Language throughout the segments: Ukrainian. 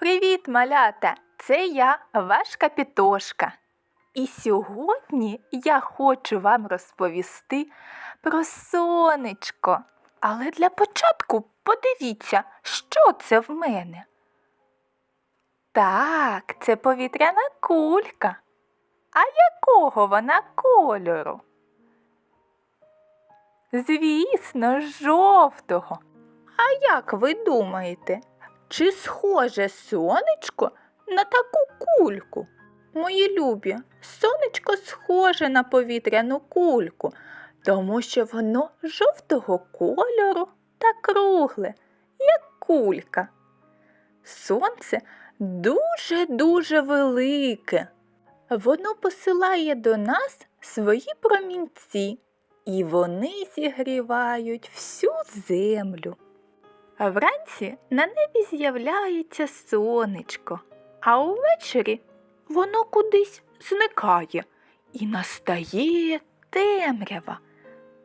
Привіт, малята! Це я, ваш капітошка. І сьогодні я хочу вам розповісти про сонечко. Але для початку подивіться, що це в мене. Так, це повітряна кулька. А якого вона кольору? Звісно, жовтого. А як ви думаєте, чи схоже сонечко на таку кульку? Мої любі, сонечко схоже на повітряну кульку, тому що воно жовтого кольору та кругле, як кулька. Сонце дуже-дуже велике. Воно посилає до нас свої промінці, і вони зігрівають всю землю. Вранці на небі з'являється сонечко, а увечері воно кудись зникає і настає темрява.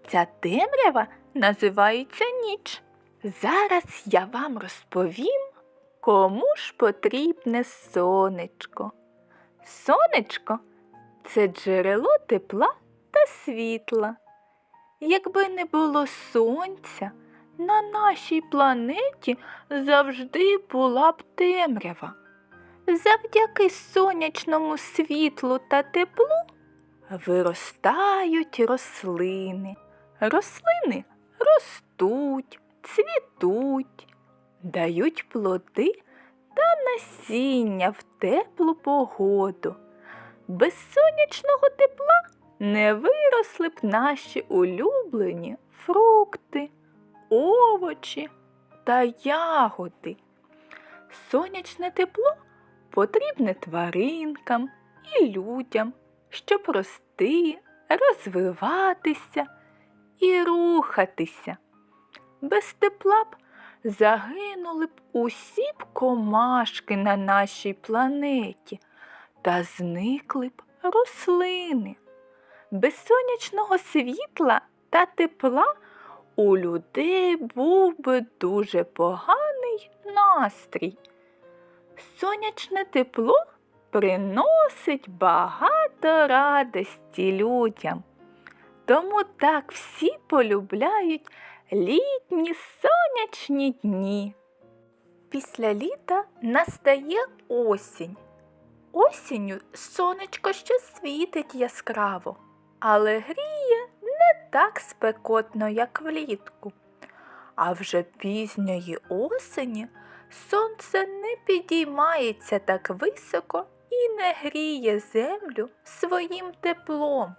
Ця темрява називається ніч. Зараз я вам розповім, кому ж потрібне сонечко. Сонечко це джерело тепла та світла. Якби не було сонця, на нашій планеті завжди була б темрява. Завдяки сонячному світлу та теплу виростають рослини. Рослини ростуть, цвітуть, дають плоди та насіння в теплу погоду. Без сонячного тепла не виросли б наші улюблені фрукти, овочі та ягоди. Сонячне тепло потрібне тваринкам і людям, щоб рости, розвиватися і рухатися. Без тепла б загинули б усі б комашки на нашій планеті та зникли б рослини. Без сонячного світла та тепла у людей був би дуже поганий настрій. Сонячне тепло приносить багато радості людям. Тому так всі полюбляють літні сонячні дні. Після літа настає осінь. Осінню сонечко ще світить яскраво, але гріє так спекотно, як влітку. А вже пізньої осені сонце не підіймається так високо і не гріє землю своїм теплом.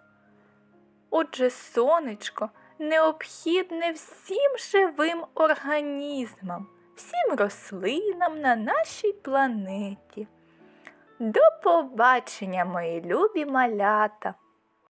Отже, сонечко необхідне всім живим організмам, всім рослинам на нашій планеті. До побачення, мої любі малята!